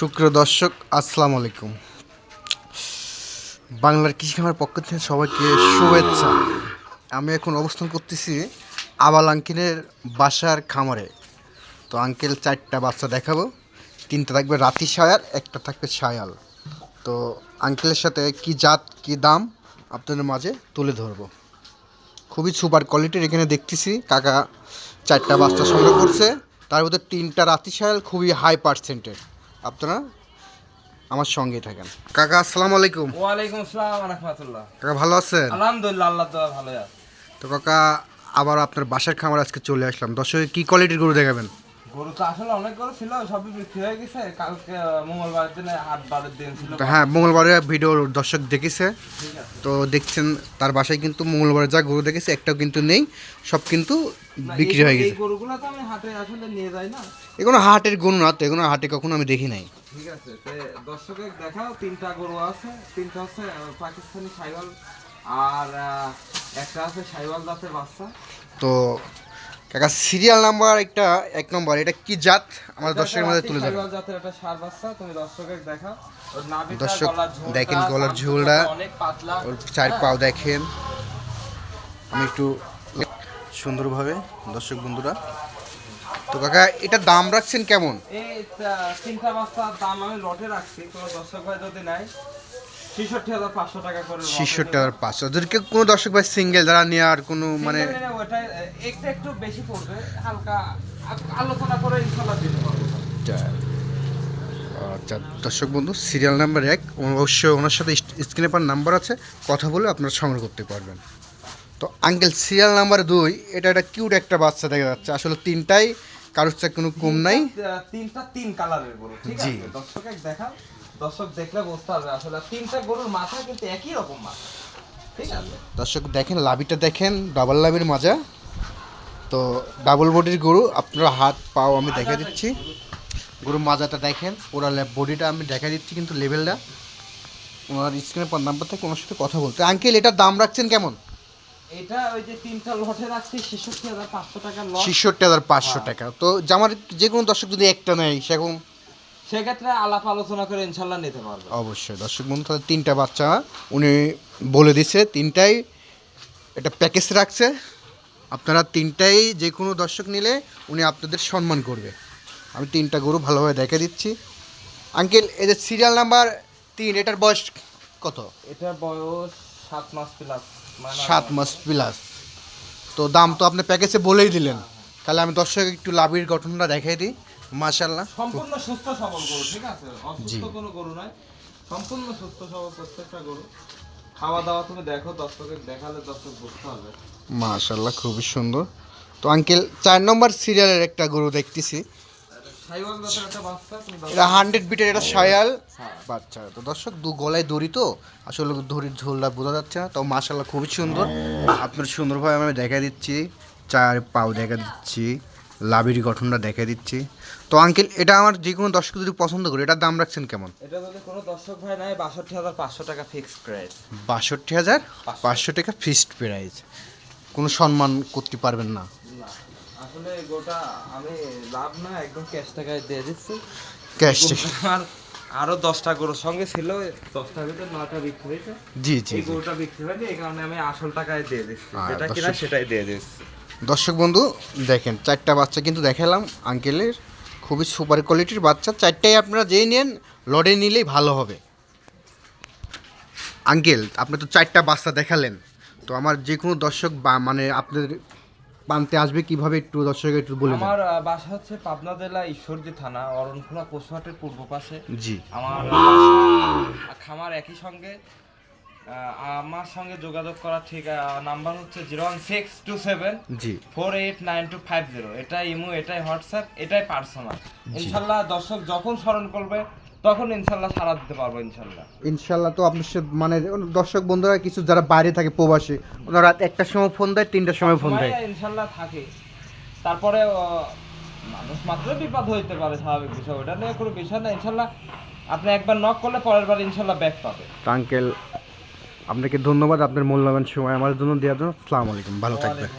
শুক্র দর্শক, আসসালামু আলাইকুম। বাংলার কৃষি খামার পক্ষ থেকে সবাইকে শুভেচ্ছা। আমি এখন অবস্থান করতেছি আবাল আঙ্কেলের বাসার খামারে। তো আঙ্কেল, চারটা বাচ্চা দেখাবো। তিনটা থাকবে রাতি সায়াল একটা থাকবে সায়াল। তো আঙ্কেলের সাথে কি জাত, কি দাম আপনাদের মাঝে তুলে ধরবো। খুবই সুপার কোয়ালিটির এখানে দেখতেছি। কাকা চারটা বাচ্চা সংগ্রহ করছে। তার মধ্যে তিনটা রাতি সায়াল, খুবই হাই পার্সেন্টের আপনারা আমার সঙ্গে থাকেন। কাকা আসসালামু আলাইকুম। ওয়ালাইকুম আসসালাম রাহমাতুল্লাহ। কাকা ভালো আছেন? আলহামদুলিল্লাহ আল্লাহ তো ভালো আছে। তো কাকা আবার আপনার বাসার খামার আজকে চলে আসলাম। দর্শকে কি কোয়ালিটির গরু দেখাবেন? গরু তো আসলে অনেক গরু ছিল সবই বিক্রি হয়ে গেছে। কালকে মঙ্গলবার দিন দিন ছিল। হ্যাঁ মঙ্গলবারে ভিডিও দর্শক দেখেছে। তো দেখছেন তার বাসায় কিন্তু মঙ্গলবারে যা গরু দেখেছে একটাও কিন্তু নেই। সব কিন্তু বিক্রি হয়ে গেছে। গরুগুলো তো আমি হাটে আসলে নিয়ে যাই না। এগুলো হাটের গরু না তো এগুলো হাটে কখনো আমি দেখি নাই। ঠিক আছে তে দর্শকে দেখাও তিনটা গরু আছে। তিনটা হচ্ছে পাকিস্তানি সাইওয়াল আর একটা আছে সাইওয়াল বাচ্চা। তো কাকা সিরিয়াল নাম্বার একটা এক নম্বর এটা কি জাত? আমাদের দর্শকের মধ্যে তুলে ধরো। জাতের একটা সার বাচ্চা তুমি দর্শকে ওর দেখেন গলার ঝোলটা, অনেক পাতলা। ওর চার পাও দেখেন। আমি একটু সুন্দরভাবে দর্শক বন্ধুরা তো কাকা এটা দাম রাখছেন কেমন? এই তা- তিনটা বাচ্চার দাম আমি লটে রাখছি কোনো দর্শক ভাই যদি নাই ছেষট্টি হাজার পাঁচশো টাকা করে ছেষট্টি হাজার পাঁচশো। ওদেরকে কোনো দর্শক ভাই সিঙ্গেল যারা নেওয়ার কোনো মানে ওটা আহ, একটু একটু বেশি পড়বে হালকা আলোচনা করে ইনশাল্লাহ দিতে পারব আচ্ছা। আচ্ছা দর্শক বন্ধু সিরিয়াল নাম্বার এক অবশ্যই ওনার সাথে স্ক্রিনে পার নাম্বার আছে কথা বলে আপনারা সংগ্রহ করতে পারবেন। তো আঙ্কেল সিরিয়াল নাম্বার দুই এটা একটা কিউট একটা বাচ্চা দেখা যাচ্ছে। আসলে তিনটাই কারোর চেয়ে কোনো কম নাই। তিনটা- তিন কালারের গরু ঠিক আছে? দর্শক এক দেখা দর্শক দেখলে বুঝতে পারবে আসলে তিনটা গরুর মাথা কিন্তু একই রকম মাথা ঠিক আছে? দর্শক দেখেন লাভিটা দেখেন ডাবল লাভির মাজা। তো ডাবল বডির গরু আপনারা হাত পাও আমি দেখা দিচ্ছি। গরুর মাজাটা দেখেন ওরা বডিটা আমি দেখা দিচ্ছি কিন্তু লেভেলটা ওনার স্ক্রিনে পর নাম্বার থেকে ওনার সাথে কথা বলতে। আঙ্কেল এটার দাম রাখছেন কেমন? এটা ওই যে তিনটা লটে রাখছি ছেষট্টি হাজার পাঁচশো টাকা লট। ছেষট্টি হাজার পাঁচশো টাকা। তো জামার যে কোনো দর্শক যদি একটা নেয় সেরকম সেক্ষেত্রে আলাপ আলোচনা করে ইনশাল্লাহ নিতে পারবে। অবশ্যই। দর্শক বন্ধু তাহলে তিনটা বাচ্চা উনি বলে দিছে তিনটাই এটা প্যাকেজ রাখছে। আপনারা তিনটাই যে কোনো দর্শক নিলে উনি আপনাদের সম্মান করবে। আমি তিনটা গরু ভালোভাবে দেখে দিচ্ছি। আঙ্কেল এদের সিরিয়াল নাম্বার তিন এটার বয়স কত? এটার বয়স সাত মাস প্লাস সাত মাস প্লাস তো দাম তো আপনি প্যাকেজে বলেই দিলেন। তাহলে আমি দর্শক একটু লাভের গঠনটা দেখাই দিই। মাশাল্লাহ সম্পূর্ণ সুস্থ সবল গরু ঠিক আছে? অসুস্থ কোনো গরু নয়। সম্পূর্ণ সুস্থ সবল প্রত্যেকটা গরু। খাওয়া দাওয়া তুমি দেখো দর্শকের দেখালে দর্শক বুঝতে হবে মাশাল্লাহ খুবই সুন্দর। তো আঙ্কেল চার নম্বর সিরিয়ালের একটা গরু দেখতেছি। এটা হান্ড্রেড বিটের এটা সায়াল হ্যাঁ। বাচ্চা। তো দর্শক দু গলায় দড়ি তো। আসলে দড়ির ঝোলটা বোঝা যাচ্ছে না। তো মাশাল্লাহ খুবই সুন্দর। আপনার সুন্দরভাবে আমি দেখা দিচ্ছি। চার পাও দেখা দিচ্ছি। লাভির গঠনটা দেখা দিচ্ছি। তো আঙ্কেল এটা আমার যে কোনো দর্শক যদি পছন্দ করে এটার দাম রাখছেন কেমন? এটা যদি কোনো দর্শক ভাই নাই বাষট্টি হাজার পাঁচশো টাকা ফিক্সড প্রাইস বাষট্টি হাজার পাঁচশো টাকা ফিক্সড প্রাইস কোনো সম্মান করতে পারবেন না। আসলে গোটা আমি লাভ না একদম ক্যাশ টাকায় দিয়ে দিচ্ছি। ক্যাশ আমার আরও দশটা গরুর সঙ্গে ছিল দশটার ভিতরে নটা বিক্রি হয়েছে। জি জি এই গরুটা বিক্রি হয়নি এই কারণে আমি আসল টাকায় দিয়ে দিচ্ছি। যেটা কিনা সেটাই দিয়ে দিচ্ছি। দর্শক বন্ধু দেখেন চারটা বাচ্চা কিন্তু দেখালাম। আঙ্কেলের খুবই সুপার কোয়ালিটির বাচ্চা। চারটাই আপনারা যেই নেন লড়ে নিলেই ভালো হবে। আঙ্কেল আপনি তো চারটা বাচ্চা দেখালেন। তো আমার যে কোনো দর্শক বা মানে আপনাদের পানতে আসবে কীভাবে একটু দর্শক একটু বলে আমার বাসা হচ্ছে পাবনা জেলা ঈশ্বরদী থানা অরণখোলা পশুহাটের পূর্ব পাশে। জি। আমার খামার একই সঙ্গে। আমার সঙ্গে যোগাযোগ করা ঠিক নাম্বার হচ্ছে zero one six two seven জি। Four eight nine two five zero. এটাই ইমো এটাই হোয়াটসঅ্যাপ এটাই পার্সোনাল। ইনশাল্লাহ দর্শক যখন স্মরণ করবে তখন ইনশাল্লাহ সারা দিতে পারব ইনশাল্লাহ। ইনশাল্লাহ তো আপনার সাথে মানে দর্শক বন্ধুরা কিছু যারা বাইরে থাকে প্রবাসী ওনারা রাত একটার সময় ফোন দেয় তিনটার সময় ফোন দেয়। ইনশাল্লাহ থাকে। তারপরে আহ, মানুষ মাত্র বিপদ হইতে পারে স্বাভাবিক বিষয়। ওটা নিয়ে কোনো বিষয় না ইনশাল্লাহ আপনি একবার নক করলে পরের বার ইনশাল্লাহ ব্যাক পাবে। আঙ্কেল আপনাকে ধন্যবাদ আপনার মূল্যবান সময় আমার জন্য দেওয়ার জন্য। আসসালামু আলাইকুম ভালো থাকবেন।